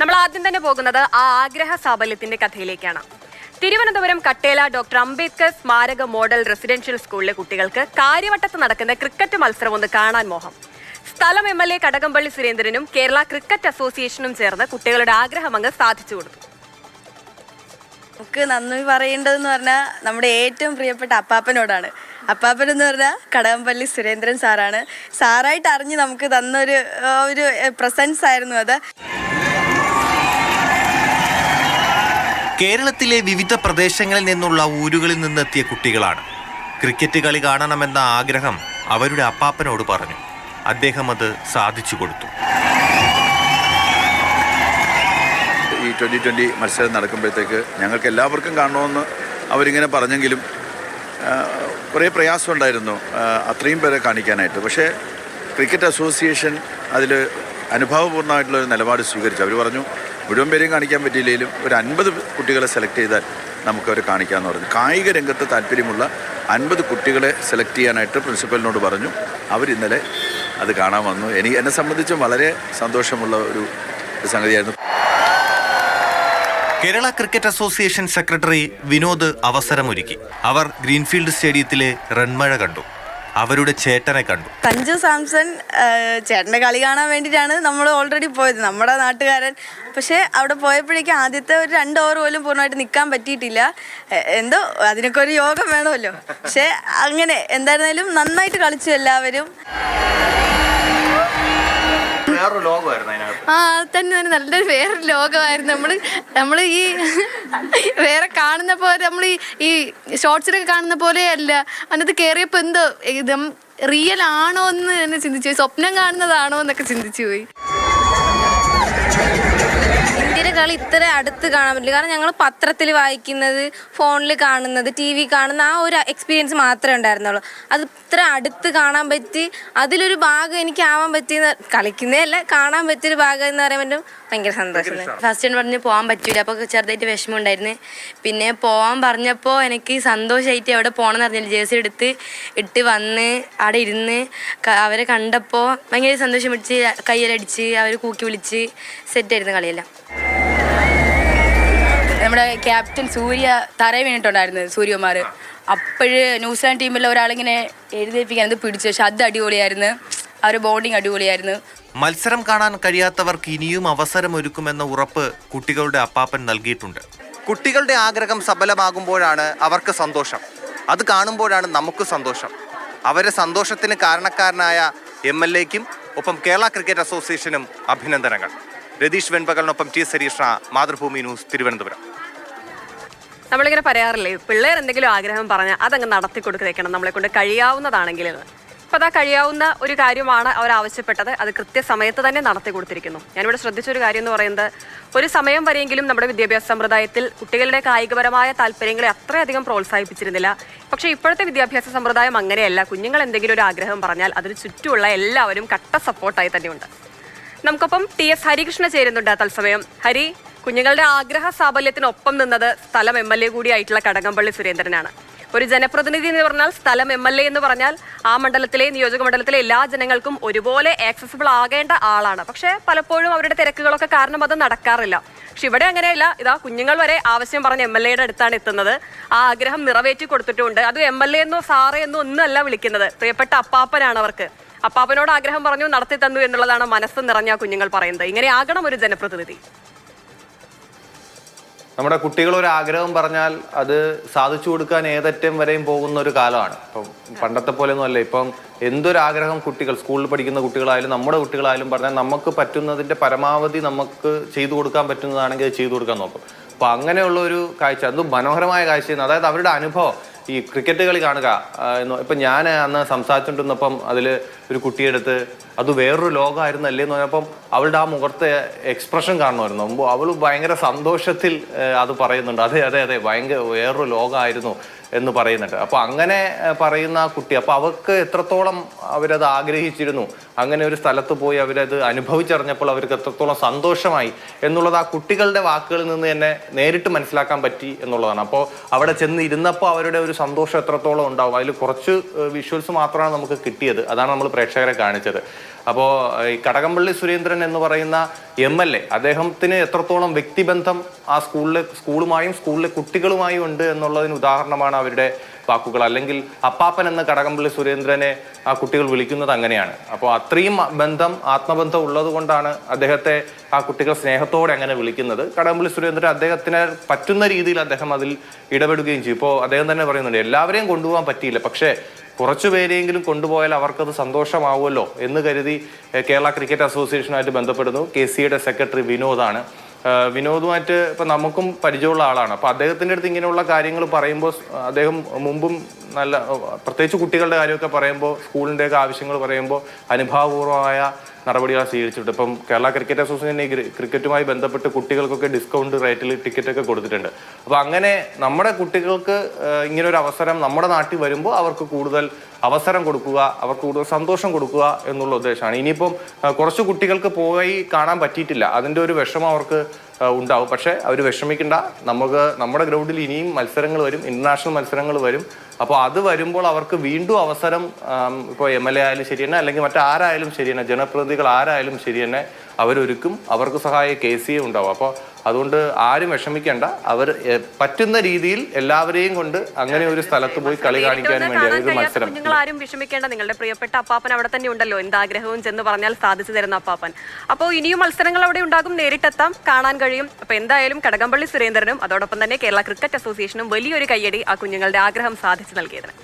നമ്മൾ ആദ്യം തന്നെ പോകുന്നത് ആ ആഗ്രഹ സാഫല്യത്തിന്റെ കഥയിലേക്കാണ്. തിരുവനന്തപുരം കട്ടേല ഡോക്ടർ അംബേദ്കർ സ്മാരക മോഡൽ റെസിഡൻഷ്യൽ സ്കൂളിലെ കുട്ടികൾക്ക് കാര്യവട്ടത്ത് നടക്കുന്ന ക്രിക്കറ്റ് മത്സരം ഒന്ന് കാണാൻ മോഹം. സ്ഥലം എം എൽ എ കടകംപള്ളി സുരേന്ദ്രനും കേരള ക്രിക്കറ്റ് അസോസിയേഷനും ചേർന്ന് കുട്ടികളുടെ ആഗ്രഹം അങ്ങ് സാധിച്ചു കൊടുത്തു. നമുക്ക് നന്ദി പറയേണ്ടതെന്ന് പറഞ്ഞാൽ നമ്മുടെ ഏറ്റവും പ്രിയപ്പെട്ട അപ്പാപ്പനോടാണ്. അപ്പാപ്പൻ എന്ന് പറഞ്ഞാൽ കടകംപള്ളി സുരേന്ദ്രൻ സാറാണ്. സാറായിട്ട് അറിഞ്ഞ് നമുക്ക് തന്നൊരു ഒരു പ്രസൻസ് ആയിരുന്നു അത്. കേരളത്തിലെ വിവിധ പ്രദേശങ്ങളിൽ നിന്നുള്ള ഊരുകളിൽ നിന്നെത്തിയ കുട്ടികളാണ്. ക്രിക്കറ്റ് കളി കാണണമെന്ന ആഗ്രഹം അവരുടെ അപ്പാപ്പനോട് പറഞ്ഞു. അദ്ദേഹം അത് സാധിച്ചു കൊടുത്തു. ഈ ട്വന്റി ട്വന്റി മത്സരം നടക്കുമ്പോഴത്തേക്ക് ഞങ്ങൾക്ക് എല്ലാവർക്കും കാണണമെന്ന് അവരിങ്ങനെ പറഞ്ഞെങ്കിലും കുറേ പ്രയാസമുണ്ടായിരുന്നു അത്രയും പേരെ കാണിക്കാനായിട്ട്. പക്ഷേ ക്രിക്കറ്റ് അസോസിയേഷൻ അതിൽ അനുഭവപൂർണമായിട്ടുള്ള ഒരു നിലപാട് സ്വീകരിച്ചു. അവർ പറഞ്ഞു മുഴുവൻ പേരെയും കാണിക്കാൻ പറ്റിയില്ലെങ്കിലും ഒരു അൻപത് കുട്ടികളെ സെലക്ട് ചെയ്താൽ നമുക്കവരെ കാണിക്കാമെന്ന് പറഞ്ഞു. കായിക രംഗത്ത് താല്പര്യമുള്ള അൻപത് കുട്ടികളെ സെലക്ട് ചെയ്യാനായിട്ട് പ്രിൻസിപ്പലിനോട് പറഞ്ഞു. അവരിന്നലെ അത് കാണാൻ വന്നു. എനിക്ക് എന്നെ സംബന്ധിച്ചും വളരെ സന്തോഷമുള്ള ഒരു സംഗതിയായിരുന്നു. Kerala cricket association secretary Vinod അവസരമൊരുക്കി. അവർ ഗ്രീൻഫീൽഡ് സ്റ്റേഡിയത്തിലെ റൺമഴ കണ്ടു. അവരുടെ ചേട്ടനെ കണ്ടു. സഞ്ജു സാംസൺ ചേട്ടന്റെ കളി കാണാൻ വേണ്ടിയിട്ടാണ് നമ്മൾ ഓൾറെഡി പോയത്. നമ്മുടെ നാട്ടുകാരൻ. പക്ഷേ അവിടെ പോയപ്പോഴേക്കും ആദ്യത്തെ ഒരു രണ്ട് ഓവർ പോലും പൂർണമായിട്ട് നിൽക്കാൻ പറ്റിയിട്ടില്ല. എന്തോ അതിനൊക്കെ ഒരു യോഗം വേണമല്ലോ. പക്ഷേ അങ്ങനെ എന്തായിരുന്നാലും നന്നായിട്ട് കളിച്ചു എല്ലാവരും. വേറൊരു ലോകമായിരുന്നു അതിനകത്ത്. ആ അത് തന്നെ തന്നെ നല്ലൊരു വേറെ ലോകമായിരുന്നു. നമ്മൾ നമ്മൾ ഈ വേറെ കാണുന്ന പോലെ നമ്മൾ ഈ ഈ ഷോർട്സിലൊക്കെ കാണുന്ന പോലെ അല്ല. അതിനകത്ത് കയറിയപ്പോൾ എന്തോ ഇത് റിയൽ ആണോ എന്ന് തന്നെ ചിന്തിച്ചു പോയി. സ്വപ്നം കാണുന്നതാണോ എന്നൊക്കെ ചിന്തിച്ചു പോയി. കളി ഇത്ര അടുത്ത് കാണാൻ പറ്റില്ല. കാരണം ഞങ്ങൾ പത്രത്തിൽ വായിക്കുന്നത് ഫോണിൽ കാണുന്നത് ടി വി കാണുന്ന ആ ഒരു എക്സ്പീരിയൻസ് മാത്രമേ ഉണ്ടായിരുന്നുള്ളൂ. അത് ഇത്ര അടുത്ത് കാണാൻ പറ്റി അതിലൊരു ഭാഗം എനിക്ക് ആവാൻ പറ്റിയെന്ന് കളിക്കുന്നതല്ല കാണാൻ പറ്റിയൊരു ഭാഗം എന്ന് പറയുമ്പോൾ ഭയങ്കര സന്തോഷം ഫസ്റ്റ് ഞാൻ പറഞ്ഞ് പോകാൻ പറ്റൂല. അപ്പോൾ ചെറുതായിട്ട് വിഷമം ഉണ്ടായിരുന്നു പിന്നെ പോകാൻ പറഞ്ഞപ്പോൾ എനിക്ക് സന്തോഷമായിട്ട് എവിടെ പോകണമെന്ന് അറിഞ്ഞില്ല. ജേഴ്സി എടുത്ത് ഇട്ട് വന്ന് അവിടെ ഇരുന്ന് അവരെ കണ്ടപ്പോൾ ഭയങ്കര സന്തോഷം പിടിച്ച് കയ്യിലടിച്ച് അവർ കൂക്കി വിളിച്ച് സെറ്റായിരുന്നു കളിയെല്ലാം. നമ്മുടെ ക്യാപ്റ്റൻ സൂര്യ തറയെ വീണിട്ടുണ്ടായിരുന്നു സൂര്യകുമാർ. അപ്പോഴ് ന്യൂസിലാൻഡ് ടീമിലെ ഒരാളിങ്ങനെ എഴുതിപ്പിക്കാൻ അത് പിടിച്ചു. പക്ഷെ അത് അടിപൊളിയായിരുന്നു. ആ ഒരു ബോണ്ടിങ് അടിപൊളിയായിരുന്നു. മത്സരം കാണാൻ കഴിയാത്തവർക്ക് ഇനിയും അവസരം ഒരുക്കുമെന്ന ഉറപ്പ് കുട്ടികളുടെ അപ്പാപ്പൻ നൽകിയിട്ടുണ്ട്. കുട്ടികളുടെ ആഗ്രഹം സഫലമാകുമ്പോഴാണ് അവർക്ക് സന്തോഷം. അത് കാണുമ്പോഴാണ് നമുക്ക് സന്തോഷം. അവരെ സന്തോഷത്തിന് കാരണക്കാരനായ എം എൽ എക്കും ഒപ്പം കേരള ക്രിക്കറ്റ് അസോസിയേഷനും അഭിനന്ദനങ്ങൾ. രതീഷ് വെൺപകലിനൊപ്പം ടി സരീഷ മാതൃഭൂമി ന്യൂസ് തിരുവനന്തപുരം. നമ്മളിങ്ങനെ പറയാറില്ലേ പിള്ളേർ എന്തെങ്കിലും ആഗ്രഹം പറഞ്ഞാൽ അതങ്ങ് നടത്തി കൊടുത്തേക്കണം നമ്മളെ കൊണ്ട് കഴിയാവുന്നതാണെങ്കിൽ അപ്പോൾ അതാ കഴിയാവുന്ന ഒരു കാര്യമാണ് അവർ ആവശ്യപ്പെട്ടത്. അത് കൃത്യസമയത്ത് തന്നെ നടത്തി കൊടുത്തിരിക്കുന്നു. ഞാനിവിടെ ശ്രദ്ധിച്ചൊരു കാര്യം എന്ന് പറയുന്നത് ഒരു സമയം വരെയെങ്കിലും നമ്മുടെ വിദ്യാഭ്യാസ സമ്പ്രദായത്തിൽ കുട്ടികളുടെ കായികപരമായ താല്പര്യങ്ങളെ അത്രയധികം പ്രോത്സാഹിപ്പിച്ചിരുന്നില്ല. പക്ഷേ ഇപ്പോഴത്തെ വിദ്യാഭ്യാസ സമ്പ്രദായം അങ്ങനെയല്ല. കുഞ്ഞുങ്ങൾ എന്തെങ്കിലും ഒരു ആഗ്രഹം പറഞ്ഞാൽ അതിന് ചുറ്റുമുള്ള എല്ലാവരും കട്ട സപ്പോർട്ടായി തന്നെയുണ്ട്. നമുക്കൊപ്പം ടി എസ് ഹരികൃഷ്ണ ചേരുന്നുണ്ട് തത്സമയം. ഹരി കുഞ്ഞുങ്ങളുടെ ആഗ്രഹ സാഫല്യത്തിനൊപ്പം നിന്നത് സ്ഥലം എം എൽ എ കൂടിയായിട്ടുള്ള കടകംപള്ളി സുരേന്ദ്രനാണ്. ഒരു ജനപ്രതിനിധി എന്ന് പറഞ്ഞാൽ സ്ഥലം എം എൽ എ എന്ന് പറഞ്ഞാൽ ആ മണ്ഡലത്തിലെ നിയോജക മണ്ഡലത്തിലെ എല്ലാ ജനങ്ങൾക്കും ഒരുപോലെ ആക്സസിബിൾ ആകേണ്ട ആളാണ്. പക്ഷേ പലപ്പോഴും അവരുടെ തിരക്കുകളൊക്കെ കാരണം അത് നടക്കാറില്ല. പക്ഷെ ഇവിടെ അങ്ങനെയല്ല. ഇതാ കുഞ്ഞുങ്ങൾ വരെ ആവശ്യം പറഞ്ഞ എം എൽ എയുടെ അടുത്താണ് എത്തുന്നത്. ആ ആഗ്രഹം നിറവേറ്റി കൊടുത്തിട്ടുണ്ട്. അത് എം എൽ എ എന്നോ സാറേ എന്നോ ഒന്നുമല്ല വിളിക്കുന്നത്. പ്രിയപ്പെട്ട അപ്പാപ്പനാണ് അവർക്ക്. അപ്പാപ്പനോട് ആഗ്രഹം പറഞ്ഞു നടത്തി തന്നു എന്നുള്ളതാണ് മനസ്സ് നിറഞ്ഞ കുഞ്ഞുങ്ങൾ പറയുന്നത്. ഇങ്ങനെ ആകണം ഒരു ജനപ്രതിനിധി. നമ്മുടെ കുട്ടികൾ ഒരു ആഗ്രഹം പറഞ്ഞാൽ അത് സാധിച്ചു കൊടുക്കാൻ ഏതറ്റം വരെയും പോകുന്ന ഒരു കാലമാണ്. ഇപ്പം പണ്ടത്തെ പോലെ ഒന്നും അല്ല. ഇപ്പം എന്തൊരാഗ്രഹം കുട്ടികൾ സ്കൂളിൽ പഠിക്കുന്ന കുട്ടികളായാലും നമ്മുടെ കുട്ടികളായാലും പറഞ്ഞാൽ നമുക്ക് പറ്റുന്നതിന്റെ പരമാവധി നമുക്ക് ചെയ്തു കൊടുക്കാൻ പറ്റുന്നതാണെങ്കിൽ അത് ചെയ്തു കൊടുക്കാൻ നോക്കും. അപ്പം അങ്ങനെയുള്ള ഒരു കാഴ്ച അതും മനോഹരമായ കാഴ്ചയാണ്. അതായത് അവരുടെ അനുഭവം. ഈ ക്രിക്കറ്റ് കളി കാണുക എന്ന് ഇപ്പം ഞാൻ അന്ന് സംസാരിച്ചുകൊണ്ടിരുന്നപ്പം അതിൽ ഒരു കുട്ടിയെടുത്ത് അത് വേറൊരു ലോകമായിരുന്നു അല്ലേ എന്ന് പറഞ്ഞപ്പം അവളുടെ ആ മുഖത്തെ എക്സ്പ്രഷൻ കാണുമായിരുന്നു. മുമ്പ് അവൾ ഭയങ്കര സന്തോഷത്തിൽ അത് പറയുന്നുണ്ട്. അതെ അതെ അതെ ഭയങ്കര വേറൊരു ലോകമായിരുന്നു. എന്ന് പറയുന്നുണ്ട്. അപ്പൊ അങ്ങനെ പറയുന്ന ആ കുട്ടി അപ്പൊ അവർക്ക് എത്രത്തോളം അവരത് ആഗ്രഹിച്ചിരുന്നു അങ്ങനെ ഒരു സ്ഥലത്ത് പോയി അവരത് അനുഭവിച്ചറിഞ്ഞപ്പോൾ അവർക്ക് എത്രത്തോളം സന്തോഷമായി എന്നുള്ളത് ആ കുട്ടികളുടെ വാക്കുകളിൽ നിന്ന് തന്നെ നേരിട്ട് മനസ്സിലാക്കാൻ പറ്റി എന്നുള്ളതാണ്. അപ്പോൾ അവിടെ ചെന്ന് ഇരുന്നപ്പോൾ അവരുടെ ഒരു സന്തോഷം എത്രത്തോളം ഉണ്ടാവും. അതിൽ കുറച്ച് വിഷ്വൽസ് മാത്രമാണ് നമുക്ക് കിട്ടിയത്. അതാണ് നമ്മൾ പ്രേക്ഷകരെ കാണിച്ചത്. അപ്പോൾ ഈ കടകംപള്ളി സുരേന്ദ്രൻ എന്ന് പറയുന്ന എം എൽ എ അദ്ദേഹത്തിന് എത്രത്തോളം വ്യക്തിബന്ധം ആ സ്കൂളിലെ സ്കൂളുമായും സ്കൂളിലെ കുട്ടികളുമായും ഉണ്ട് എന്നുള്ളതിന് ഉദാഹരണമാണ് അവരുടെ വാക്കുകൾ. അല്ലെങ്കിൽ അപ്പാപ്പൻ എന്ന കടകംപള്ളി സുരേന്ദ്രനെ ആ കുട്ടികൾ വിളിക്കുന്നത് അങ്ങനെയാണ്. അപ്പോൾ അത്രയും ബന്ധം ആത്മബന്ധം ഉള്ളത് കൊണ്ടാണ് അദ്ദേഹത്തെ ആ കുട്ടികൾ സ്നേഹത്തോടെ അങ്ങനെ വിളിക്കുന്നത്. കടകംപള്ളി സുരേന്ദ്രൻ അദ്ദേഹത്തിന് പറ്റുന്ന രീതിയിൽ അദ്ദേഹം അതിൽ ഇടപെടുകയും ചെയ്യും ഇപ്പോൾ അദ്ദേഹം തന്നെ പറയുന്നുണ്ട് എല്ലാവരെയും കൊണ്ടുപോകാൻ പറ്റിയില്ല. പക്ഷേ കുറച്ചു പേരെയെങ്കിലും കൊണ്ടുപോയാൽ അവർക്കത് സന്തോഷമാവുമല്ലോ എന്ന് കരുതി കേരള ക്രിക്കറ്റ് അസോസിയേഷനുമായിട്ട് ബന്ധപ്പെടുന്നു. കെ സിയുടെ സെക്രട്ടറി വിനോദാണ്. വിനോദുമായിട്ട് ഇപ്പം നമുക്കും പരിചയമുള്ള ആളാണ്. അപ്പോൾ അദ്ദേഹത്തിന്റെ അടുത്ത് ഇങ്ങനെയുള്ള കാര്യങ്ങൾ പറയുമ്പോൾ അദ്ദേഹം മുമ്പും നല്ല പ്രത്യേകിച്ച് കുട്ടികളുടെ കാര്യമൊക്കെ പറയുമ്പോൾ സ്കൂളിന്റെയൊക്കെ ആവശ്യങ്ങൾ പറയുമ്പോൾ അനുഭാവപൂർവമായ നടപടികൾ സ്വീകരിച്ചിട്ടുണ്ട്. ഇപ്പം കേരള ക്രിക്കറ്റ് അസോസിയേഷൻ ക്രിക്കറ്റുമായി ബന്ധപ്പെട്ട് കുട്ടികൾക്കൊക്കെ ഡിസ്കൗണ്ട് റേറ്റിൽ ടിക്കറ്റൊക്കെ കൊടുത്തിട്ടുണ്ട്. അപ്പോൾ അങ്ങനെ നമ്മുടെ കുട്ടികൾക്ക് ഇങ്ങനെ ഒരു അവസരം നമ്മുടെ നാട്ടിൽ വരുമ്പോൾ അവർക്ക് കൂടുതൽ അവസരം കൊടുക്കുക അവർക്ക് കൂടുതൽ സന്തോഷം കൊടുക്കുക എന്നുള്ള ഉദ്ദേശമാണ്. ഇനിയിപ്പം കുറച്ച് കുട്ടികൾക്ക് പോയി കാണാൻ പറ്റിയിട്ടില്ല. അതിന്റെ ഒരു വിഷമം അവർക്ക് ഉണ്ടാവും. പക്ഷേ അവർ വിഷമിക്കണ്ട. നമുക്ക് നമ്മുടെ ഗ്രൗണ്ടിൽ ഇനിയും മത്സരങ്ങൾ വരും. ഇന്റർനാഷണൽ മത്സരങ്ങൾ വരും. അപ്പോൾ അത് വരുമ്പോൾ അവർക്ക് വീണ്ടും അവസരം ഇപ്പോൾ എം എൽ എ ആയാലും ശരി തന്നെ അല്ലെങ്കിൽ മറ്റാരായാലും ശരി തന്നെ ജനപ്രതിനിധികൾ ആരായാലും ശരി തന്നെ അവരൊരുക്കും അവർക്ക് സഹായ കെ സി എ ഉണ്ടാവും. അപ്പോൾ അതുകൊണ്ട് ആരും വിഷമിക്കേണ്ട. അവർ പറ്റുന്ന രീതിയിൽ എല്ലാവരെയും കൊണ്ട് അങ്ങനെ ഒരു സ്ഥലത്ത് പോയി കളി കാണിക്കാൻ വന്ന് വേണ്ടി ഒരു മത്സരം. നിങ്ങൾ ആരും വിഷമിക്കേണ്ട. നിങ്ങളുടെ പ്രിയപ്പെട്ട അപ്പാപ്പൻ അവിടെ തന്നെ ഉണ്ടല്ലോ. എന്താഗ്രഹവും ചെന്ന് പറഞ്ഞാൽ സാധിച്ചു തരുന്ന അപ്പാപ്പൻ. അപ്പോൾ ഇനിയും മത്സരങ്ങൾ അവിടെ ഉണ്ടാകും. നേരിട്ടെത്താം. കാണാൻ കഴിയും. അപ്പോൾ എന്തായാലും കടകംപള്ളി സുരേന്ദ്രനും അതോടൊപ്പം തന്നെ കേരള ക്രിക്കറ്റ് അസോസിയേഷനും വലിയൊരു കയ്യടി ആ കുഞ്ഞുങ്ങളുടെ ആഗ്രഹം സാധിച്ചു നൽകിയതിന്.